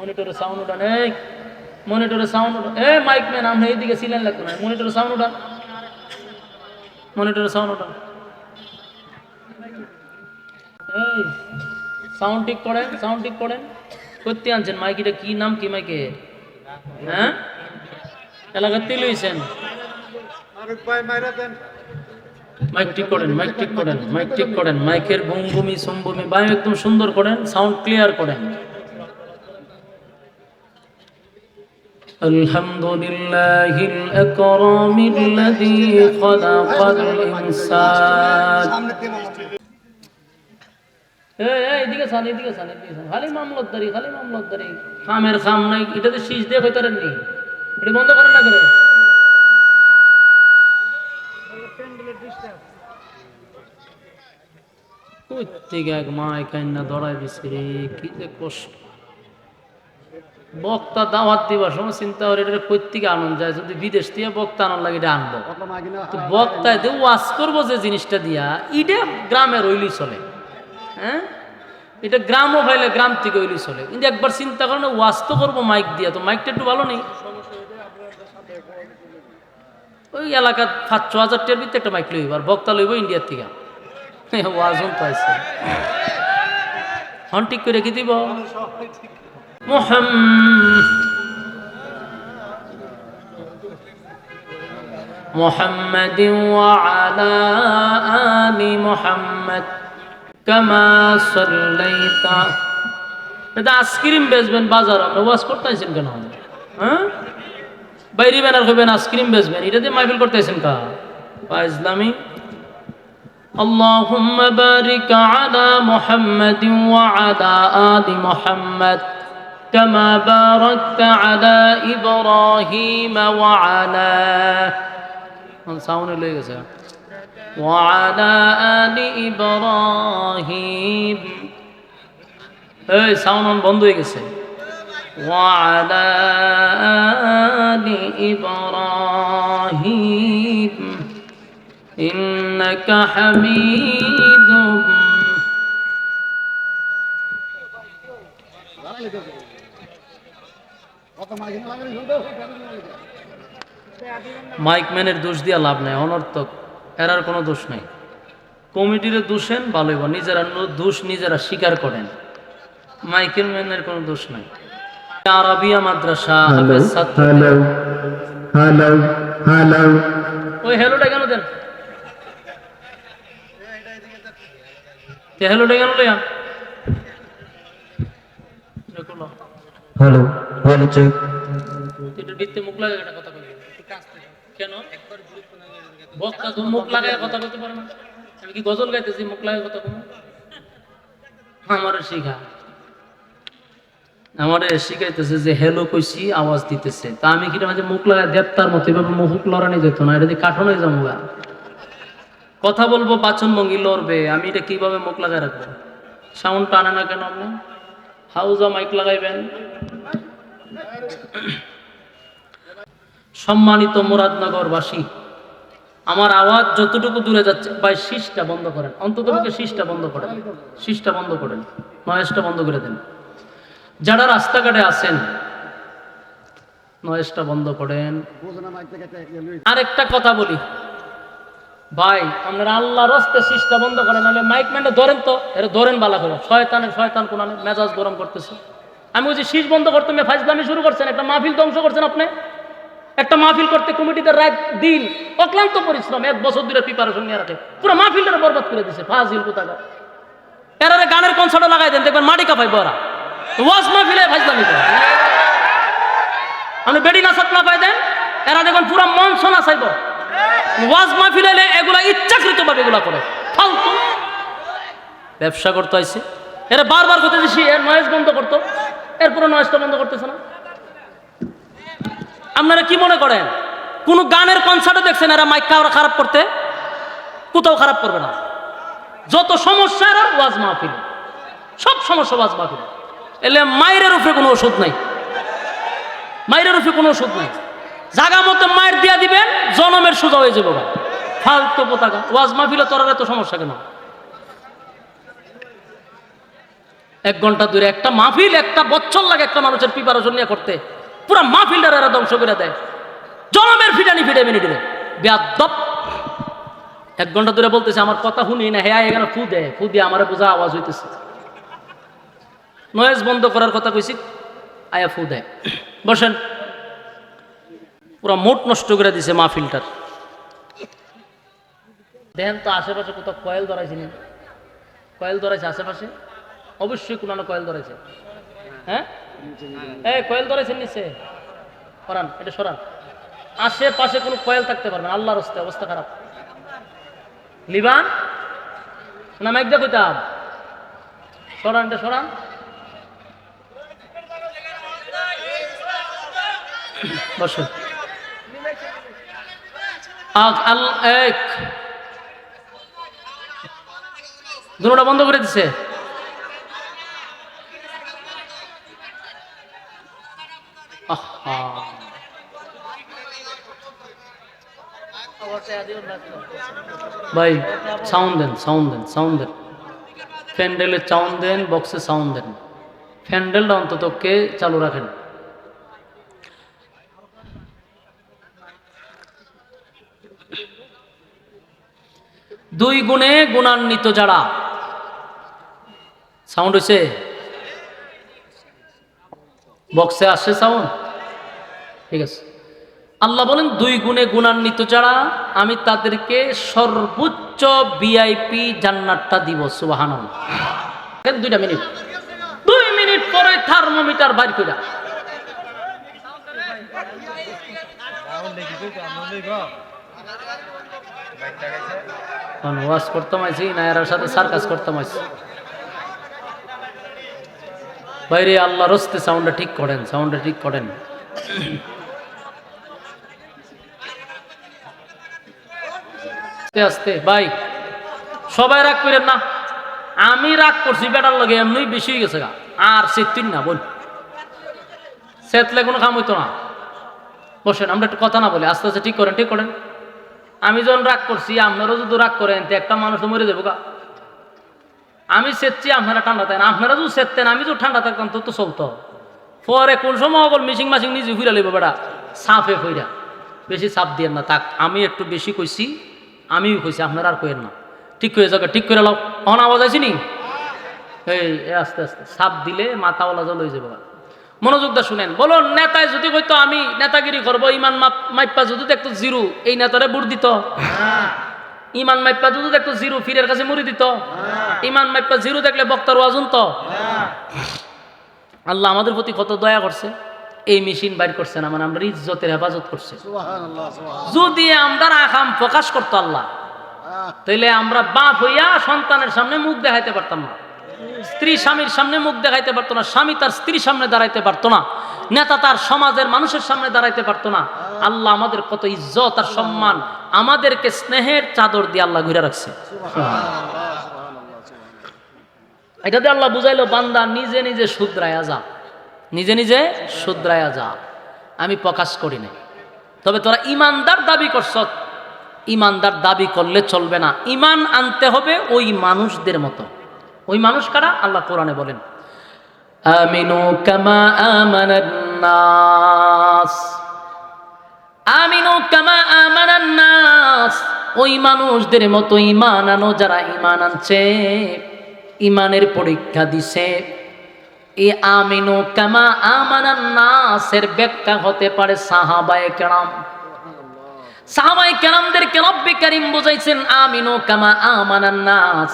মনিটরে sound উঠান এই মনিটরে sound উঠান এ মাইক ম্যান আমরা এইদিকে সিলেন লাগতো না। মনিটরে সাউন্ড উঠান মনিটরে সাউন্ড উঠান এই সাউন্ড ঠিক করেন সাউন্ড ঠিক করেন। করতে আনছেন। মাইকিটা কি নাম, কি মাইকে হ্যাঁ? এলাকার তেল মাইক ঠিক করেন মাইক ঠিক করেন মাইক ঠিক করেন। মাইকের ভঙ্গুমি, সম্ভূমি, বায়ু একদম সুন্দর করেন সাউন্ড ক্লিয়ার করেন। الحمد لله الأكرم الذي خلق الإنسان এই এই, এদিকে সান এদিকে সান এদিকে সান খালি মামলতদারি খালি মামলতদারি খামের খাম নাই এটাতে শীষ দিয়ে হইতারেন নি এটা বন্ধ করেন না করে থেকে এক মা কান্না দড়াই দিছে রে কি যে কষ্ট বক্তা দাওয়াত দিবার সময় চিন্তা করে এটা প্রত্যেকে আনন্দ যায়। যদি বিদেশ দিয়ে বক্তা আনন্দ লাগে এটা আনব। তো বক্তায় দিয়ে ওয়াজ করব যে জিনিসটা দিয়া এটা গ্রামে ওইলি চলে। হ্যাঁ? এটা গ্রামও হইলে গ্রাম থেকে ওইলি চলে। কিন্তু একবার চিন্তা করো না ওয়াজ তো করব মাইক দিয়া। তো মাইকটা একটু ভালো নেই। ওই এলাকার পাঁচ ছ হাজার টিয়ার ভিতরে একটা মাইক লইব আর বক্তা লইব ইন্ডিয়ার থেকে। ওয়াজ তো আছে হন ঠিক করে রেখে দিব? محمد محمد وعلى آل محمد كما صليت এটা আইসক্রিম বেচবেন বাজার আপনি ওয়াজ করতেছেন কেন হ্যাঁ বাইরে ব্যানার হইবেন আইসক্রিম বেচবেন এটা দিয়ে মাইফিল করতেছেন কা বা ইসলামী اللهم بارك على محمد وعلى آل محمد كما باركت على إبراهيم وعلى সাউন্ড লয়ে গেছে وعلى آل إبراهيم এই সাউন্ড বন্ধ হয়ে গেছে وعلى آل إبراهيم إنك حميد মাইকম্যানের দোষ দিয়া লাভ নাই অনর্থক। এরার কোনো দোষ নাই। কমিটির দোষেন ভালোই বা নিজেরা দোষ নিজেরা স্বীকার করেন। মাইকেল ম্যানের কোনো দোষ নাই। আরবিয়া মাদ্রাসা. ওই হ্যালোটা কেন দেন? হ্যালোটা কেন লইয়া? Hello, check. এটা দিতে মুখ একটা কথা বলবি কেন? বক্তা তো মুখ কথা বলতে পারে না। আমি কি গজল গাইতেছি মুখ কথা শিখা। আমার শিখাইতেছে যে হেলো কইছি আওয়াজ দিতেছে। তা আমি কিটা মাঝে মুখ লাগায় দেবতার মতো এভাবে মুখ লড়ানি যেত না? এটা দিয়ে কাঠনে যাব কথা বলব বাচন ভঙ্গি লড়বে। আমি এটা কীভাবে মুখ লাগায় রাখব? সাউন্ড টানে না কেন আপনি? হাউজা মাইক লাগাইবেন। সম্মানিত মুরাদনগরবাসী, আমার আওয়াজ যতটুকু দূরে যাচ্ছে, ভাই, শীষটা বন্ধ করেন। অন্তত শীষটা বন্ধ করেন। শীষটা বন্ধ করেন। নয়েসটা বন্ধ করে দেন। যারা রাস্তাঘাটে আছেন নয়েসটা বন্ধ করেন। আরেকটা কথা বলি। ভাই, আপনারা আল্লাহর রস্তে শীষটা বন্ধ করেন, নাহলে মাইক ম্যানটা ধরেন তো। এটা ধরেন বালা করে। শয়তানের, শয়তান কোন মেজাজ গরম করতেছে। আমি বলছি, শীষ বন্ধ করতে মেয়ে ফাইজলামি শুরু করছেন, একটা মাহফিল ধ্বংস করছেন আপনি। একটা মাহফিল করতে কমিটিতে রাত, দিন অক্লান্ত পরিশ্রম, এক বছর ধরে প্রিপারেশন নিয়ে রাখে। পুরো মাহফিলটা বরবাদ করে দিছে, ফাজিল কোথাকার। এরারে গানের কনসার্টে লাগাই দেন, দেখবেন মাটি কাপাই বরা। ওয়াজ মাহফিলে ফাইজলামি করে। আপনি বেডি নাচাত না পাই দেন, এরা দেখবেন পুরো মঞ্চ নাচাইব। ওয়াজ মাহফিল এলে এগুলা ইচ্ছাকৃত ভাবে এগুলা করে। ফালতু। ব্যবসা করতে আইছে। এরা বারবার করতে দিছি এর নয়েজ বন্ধ করতো। এরপরে নয়েজটা বন্ধ করতেছে না? আপনারা কি মনে করেন? কোন গানের কনসার্টে দেখছেন এরা মাইক কাউরা খারাপ করতে? কোথাও খারাপ করবে না। যত সমস্যা এরা ওয়াজ মাহফিল। সব সমস্যা ওয়াজ মাহফিল। এলে মায়ের উপরে কোনো ওষুধ নাই। মায়ের উপরে কোনো ওষুধ নাই। জাগা মতো মায়ের দিয়া দিবেন, জনমের সোজা হয়ে যাব। ফালতু পতাকা। ওয়াজ মাহফিলে তোর এত সমস্যা কেন? এক ঘণ্টা দূরে একটা মাহফিল, একটা বছর লাগে একটা মানুষের প্রিপারেশন নিয়ে করতে। পুরো মাহফিলটা এরা ধ্বংস করে দেয়। জনমের ফিটানি ফিটে মিনিটে বেয়াদব। এক ঘণ্টা দূরে বলতেছে, আমার কথা শুনি না হ্যাঁ এখানে ফু দেয় ফু দিয়ে আমার বোঝা আওয়াজ হইতেছে। নয়েজ বন্ধ করার কথা কইছি, আয়া ফু দেয় বসেন। পুরো মোট নষ্ট করে দিছে মাহফিলটার। দেখেন তো আশেপাশে কোথাও কয়েল ধরাইছে নি কয়েল ধরাইছে আশেপাশে? অবশ্যই কোনো না কয়েল ধরেছে। হ্যাঁ? এই কয়েল ধরেছেন নিচে? সরান, এটা সরান। আশেপাশে কোনো কয়েল থাকতে পারবে না, আল্লাহর হস্তে অবস্থা খারাপ। লিবান না মাইক দেখো তাম সরান, এটা সরান। আল এক। দুটোটা বন্ধ করে দিছে। ভাই সাউন্ড দেন সাউন্ড দেন সাউন্ড দেন। প্যান্ডেলে সাউন্ড দেন বক্সে সাউন্ড দেন। প্যান্ডেলটা অন্তত কে চালু রাখেন? দুই গুণে গুণান্বিত যারা। সাউন্ড হয়েছে বক্সে আসছে সাউন্ড ঠিক আছে। আল্লাহ বলেন, দুই গুণে গুণান্বিত যারা, আমি তাদেরকে সর্বোচ্চ ভিআইপি জান্নাতটা দিব সুবাহান দুইটা মিনিট। দুই মিনিট পরে থার্মোমিটার বাইর ওয়াজ করতাম সাথে সার্কাস করতাম বাইরে আল্লাহ রস্তে সাউন্ডটা ঠিক করেন সাউন্ডটা ঠিক করেন। আস্তে আস্তে, ভাই। সবাই রাগ করেন না। আমি রাগ করছি বেটার লগে, এমনি বেশি হয়ে গেছে গা। আর সেতুন না, বল। সেতলে কোনো কাম হইতো না। বসেন, আমরা একটু কথা না বলি। আস্তে আস্তে ঠিক করেন ঠিক করেন। আমি যখন রাগ করছি আপনারও যদি রাগ করেন, তো একটা মানুষ মরে যাব গা। আমি সেচ্ছি আপনারা ঠান্ডা থাকেন। আপনারা যদি সেততেন, আমি যদি ঠান্ডা থাকতাম, তো তো চলতো। পরে কোন সময় অকল মিশিং মাসিং নিজে ফিরা লইব বেটা। সাফে ফইরা। বেশি চাপ দিয়ে না তাক আমি একটু বেশি কইছি আমিও কইছি, আপনারা আর কইেন না। ঠিক করে যাবে ঠিক করে লাও। অন আওয়াজ আছে নি? এই আস্তে আস্তে। সাপ দিলে মাথাওয়ালা জল হয়ে যাবে মনোযোগ দা শুনেন। বলো, নেতায় যদি কইতো আমি নেতাগিরি করব, ইমান মাইপা যদি দেখতো জিরু, এই নেতারে বুড় দিত। ইমান মাইপা যদি দেখতো জিরু, ফিরের কাছে মুড়ি দিত। ইমান মাইপা জিরু দেখলে বক্তার ওয়াজুন তো আল্লাহ আমাদের প্রতি কত দয়া করছে। এই মেশিন বাইর করছে না মানে আমরা ইজ্জতের হেফাজত করছে। যদি আমরা আকাম প্রকাশ করতো আল্লাহ তাইলে আমরা বাপ হইয়া সন্তানের সামনে মুখ দেখাইতে পারতাম না। স্ত্রী স্বামীর সামনে মুখ দেখাইতে পারতো না স্বামী তার স্ত্রীর সামনে দাঁড়াইতে পারতো না নেতা তার সমাজের মানুষের সামনে দাঁড়াইতে পারতো না। আল্লাহ আমাদের কত ইজ্জত আর সম্মান আমাদেরকে স্নেহের চাদর দিয়ে আল্লাহ ঘুরে রাখছে। এটা দিয়ে আল্লাহ বুঝাইলো বান্দা নিজে নিজে শুধরায়া যা। নিজে নিজে শুধরায়া যা। আমি প্রকাশ করি নাই। তবে তোরা ইমানদার দাবি করছ। ইমানদার দাবি করলে চলবে না। ইমান আনতে হবে ওই মানুষদের মতো। ওই মানুষ কারা? আল্লাহ কোরআনে বলেন, আমিনু কামা আমানান্নাস আমিনু কামা আমানান্নাস ওই মানুষদের মতো ইমান আনো যারা ইমান আনছে। ইমানের পরীক্ষা দিছে। এই আমিনু কামা আমানান্নাসের ব্যাখ্যা হতে পারে সাহাবায়ে কেরাম। সাহাবাই কেরামদেরকে রব্বে কারিম বুঝাইছেন, আমিনু কামা আমানান্নাস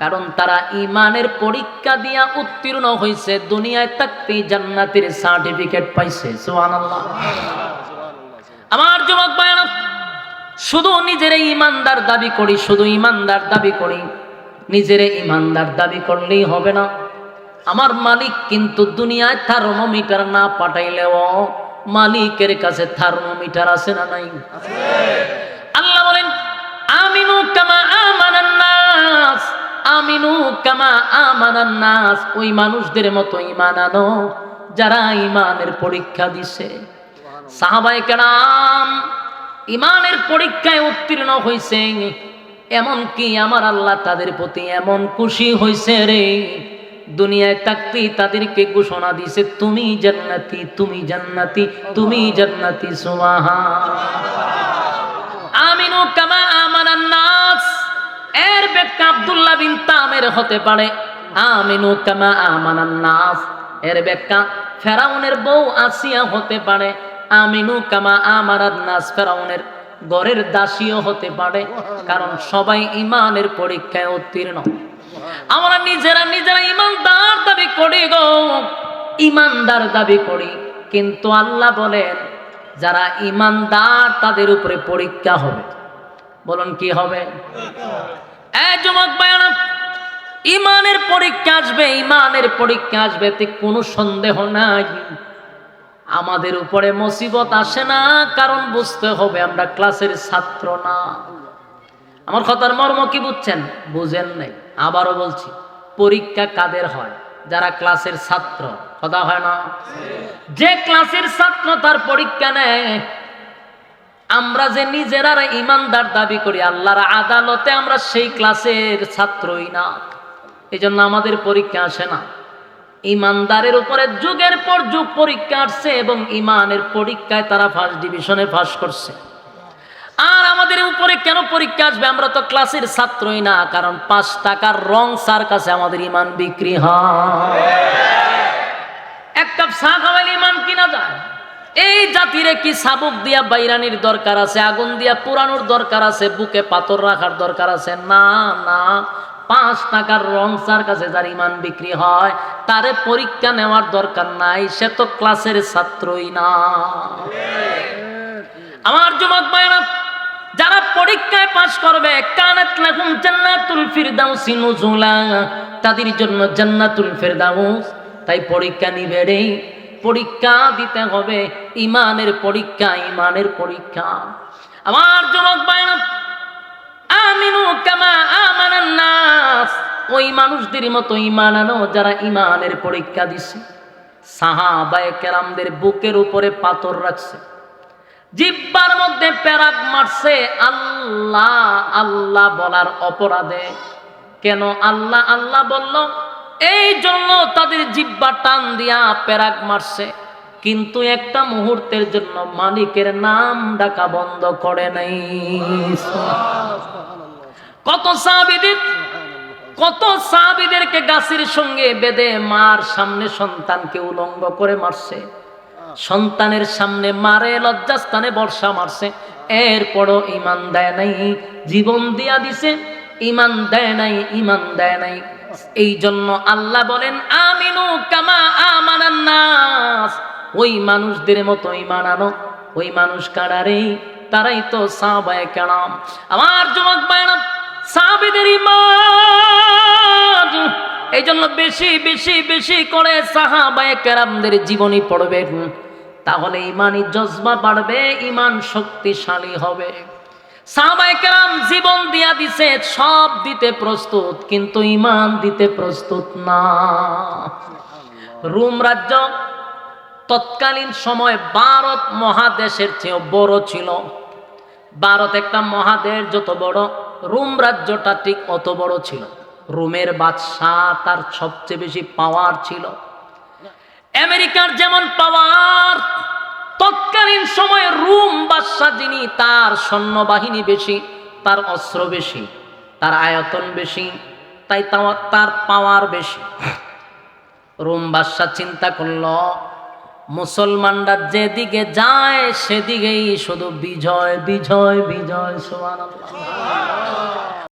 কারণ তারা ইমানের পরীক্ষা দিয়া উত্তীর্ণ হয়েছে দুনিয়ায় থাকতেই জান্নাতের সার্টিফিকেট পাইছে। সুবহানাল্লাহ। আমার যুবক ভাইরা শুধু নিজের ইমানদার দাবি করি, শুধু ইমানদার দাবি করি, নিজের ইমানদার দাবি করলেই হবে না। আমার মালিক কিন্তু দুনিয়ায় থার্মোমিটার না পাঠাইলেও মালিকের কাছে থার্মোমিটার আছে না নাই? আল্লাহ বলেন, আমিনু কামা আমানান্নাস আমিনু কামা আমানান্নাস ওই মানুষদের মতো ইমান আনো, যারা ইমানের পরীক্ষা দিছে। সাহাবায়ে কেরাম ইমানের পরীক্ষায় উত্তীর্ণ হয়েছে এমন কি আমার আল্লাহ তাদের প্রতি এমন খুশি হয়েছে রে। দুনিয়ায় থাকতেই তাদেরকে ঘোষণা দিছে, তুমি জান্নাতি তুমি জান্নাতি তুমি জান্নাতি সুমাহা আমিনু কামা আমানান নাস। এর ব্যাখ্যা আব্দুল্লাহ বিন তামের হতে পারে। আমিনু কামা আমানান নাস। এর ব্যাখ্যা ফেরাউনের বউ আসিয়া হতে পারে। আমিনু কামা আমানান নাস ফেরাউনের ঘরের দাসীও হতে পারে। কারণ সবাই ইমানের পরীক্ষায় উত্তীর্ণ। আমরা নিজেরা নিজেরা ইমানদার দাবি করি গো। ইমানদার দাবি করি। কিন্তু আল্লাহ বলেন, যারা ইমানদার তাদের উপরে পরীক্ষা হবে। বলুন কি হবে? ইমানের পরীক্ষা আসবে, ইমানের পরীক্ষা আসবে কোনো সন্দেহ নাই। আমাদের উপরে মুসিবত আসে না, কারণ বুঝতে হবে আমরা ক্লাসের ছাত্র না। আমার কথার মর্ম কি বুঝছেন? বুঝেন নাই। আবারও বলছি, পরীক্ষা কাদের হয়? যারা ক্লাসের ছাত্র, কথা হয় না? যে ক্লাসের ছাত্র তার পরীক্ষা নেয়, আমরা যে নিজেরা ইমানদার দাবি করি, আল্লাহর আদালতে আমরা সেই ক্লাসের ছাত্রই না। এই জন্য আমাদের পরীক্ষা আসে না। ইমানদারের উপরে যুগের পর যুগ পরীক্ষা আসছে এবং ইমানের পরীক্ষায় তারা ফার্স্ট ডিভিশনে পাস করছে। আর আমাদের উপরে কেন পরীক্ষা আসবে? আমরা তো ক্লাসের ছাত্রই না কারণ পাঁচ টাকার রং সার কাছে আমাদের ইমান বিক্রি হয়। এক কাপ চা খাওয়াইলে ইমান কিনা যায়? এই জাতিরে কি সাবুক দিয়া বাইরানির দরকার আছে আগুন দিয়া পুরানোর দরকার আছে বুকে পাথর রাখার দরকার আছে? না না। পাঁচ টাকার রং সার কাছে যার ইমান বিক্রি হয় তারে পরীক্ষা নেওয়ার দরকার নাই সে তো ক্লাসের ছাত্রই না। আমার যুবক ভাইরা যারা পরীক্ষায় পাশ করবে, কানাত লাকুম জান্নাতুল ফিরদাউসি নুজুলা। তাদের জন্য জান্নাতুল ফিরদাউস। তাই পরীক্ষা নিবে রে। পরীক্ষা দিতে হবে। ইমানের পরীক্ষা ইমানের পরীক্ষা। আমার যুবক ভাইরা আমিনু কামা আমানান নাস। ওই মানুষদের মতো ইমান আনো যারা ইমানের পরীক্ষা দিছে। সাহাবায়ে কেরামদের বুকের উপরে পাথর রাখছে। জিব্বার মধ্যে প্যারাক মারছে, আল্লাহ আল্লাহ বলার অপরাধে। কেন আল্লাহ আল্লাহ বলল, এই জন্য তাদের জিব্বা টান দিয়া প্যারাক মারছে। কিন্তু একটা মুহূর্তের জন্য মালিকের নাম ডাকা বন্ধ করে নাই। কত সাহাবিদের, কত সাহাবিদেরকে গাছের সঙ্গে বেঁধে মার সামনে সন্তানকে উলঙ্গ করে মারছে। সন্তানের সামনে মারে, লজ্জাস্থানে বর্ষা মারছে। এরপরও ইমান দেয় নাই, জীবন দিয়া দিছে। ইমান দেয় নাই ইমান দেয় নাই। এই জন্য আল্লাহ বলেন, আমিনু কামা আমানান নাস। ওই মানুষদের মতো ইমান আনো। ওই মানুষ কারারে তারাই তো সাহাবায়ে কেরাম। আমার যুবক বায়না, সাহাবিদের ইমান এই জন্য বেশি বেশি বেশি করে সাহাবায়ে কেরামদের জীবনী পড়বেন। তাহলে ইমানই জজবা বাড়বে, ইমান শক্তিশালী হবে। সাহাবায়ে কেরাম জীবন দিয়া দিছে, সব দিতে প্রস্তুত, কিন্তু ইমান দিতে প্রস্তুত না। রুম রাজ্য তৎকালীন সময় ভারত মহাদেশের চেয়েও বড় ছিল। ভারত একটা মহাদেশ, যত বড়, রোম রাজ্যটা ঠিক অত বড় ছিল। রোমের বাদশাহ তার সবচেয়ে বেশি পাওয়ার ছিল। আমেরিকার যেমন পাওয়ার তৎকালীন সময়ে রোম বাদশাহ যিনি, তার সৈন্যবাহিনী বেশি, তার অস্ত্র বেশি, তার আয়তন বেশি, তাই তার পাওয়ার বেশি। রোম বাদশাহ চিন্তা করল, মুসলমানরা যেদিকে যায়, সেদিকেই শুধু বিজয় বিজয় বিজয়, সুবহানাল্লাহ।